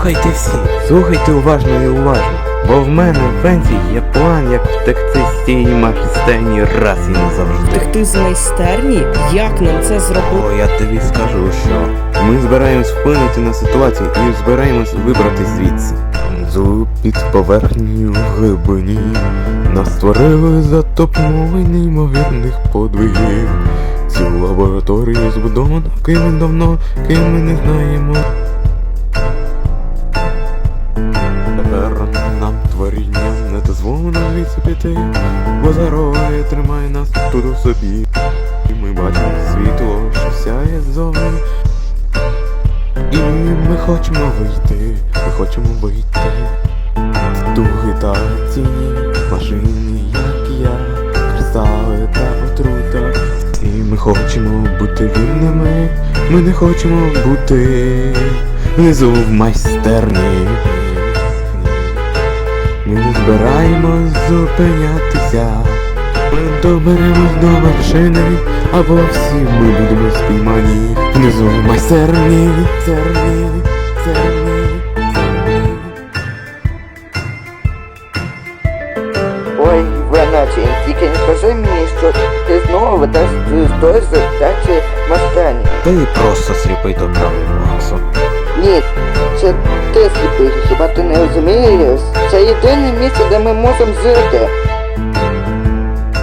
Слухайте всі, слухайте уважно і уважно. Бо в мене в пенсії є план, як втекти з цієї майстерні раз і назавжди. Втекти з майстерні? Як нам це зробити? О, я тобі скажу, що ми збираємось вплинути на ситуацію і збираємось вибрати звідси. Внизу під поверхнею глибині нас створили за допомогою неймовірних подвигів. Цю лабораторію збудовано ким давно, ким ми не знаємо. Творінням не дозволено звідси піти, бо зароє тримає нас тут у собі. І ми бачимо світло, що сяє ззовні. І ми хочемо вийти, ми хочемо вийти. з Дуги та ціні, машини, як я, кристали та отрута. І ми хочемо бути вільними, ми не хочемо бути внизу в майстерні. Збираємось зупинятися. Ми доберемось до вершини, або всі ми будемо спіймані. Внизу майстерні, церні, церні, церні. Ой, Веначе, тільки не кажи мені, що ти знову ведеш з втечі майстерні. Та й просто сліпий до правильного Максо. Ні, це ти сліпий, хіба ти не розумієш? Це єдине місце, де ми можемо жити.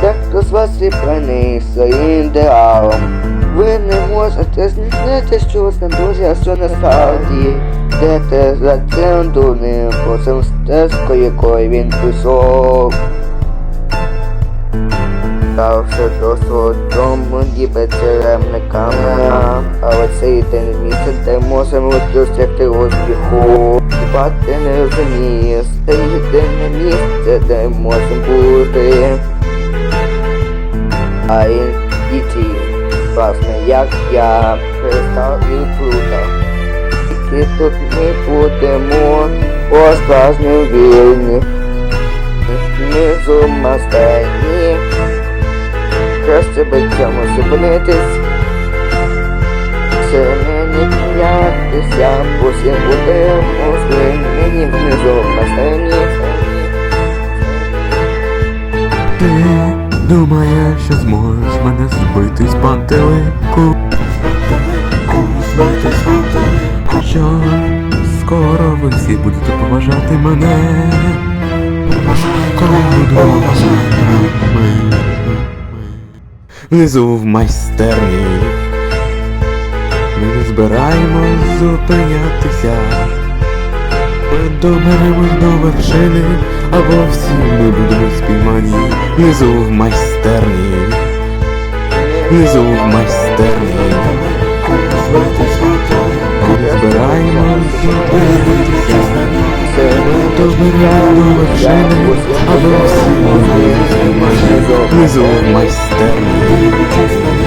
Дехто з вас сліплений своїм ідеалом. Ви не можете знайти щось на душі, а що насправді. Йдете за цим дурним, по цим стежку, якою він пішов. Ставши до свого дому, ніби черемниками, але це єдине місце, де можемо досягти успіху. Хіба ти не розумієш, це єдине місце, де можемо бути. А і ті, власне, як я перестав і плутав. Тільки тут ми будемо по-справжньому вільні. Внизу майстерні. Краще би цьому зупинитись. Це мені п'ятися, усім будемо звільнені внизу майстерні. Ти думаєш, що зможеш мене збити з пантелику? Збити з пантелику. Що скоро ви всі будете поважати мене. Внизу в майстерні. Збираємось зупинятися. Ми доберемось до вершини, або всі ми будемо спіймані внизу в майстерні, внизу в майстерні. Ми збираємось зупинитися, ми доберемо до вершини, або всі ми будемо спіймані внизу в майстерні.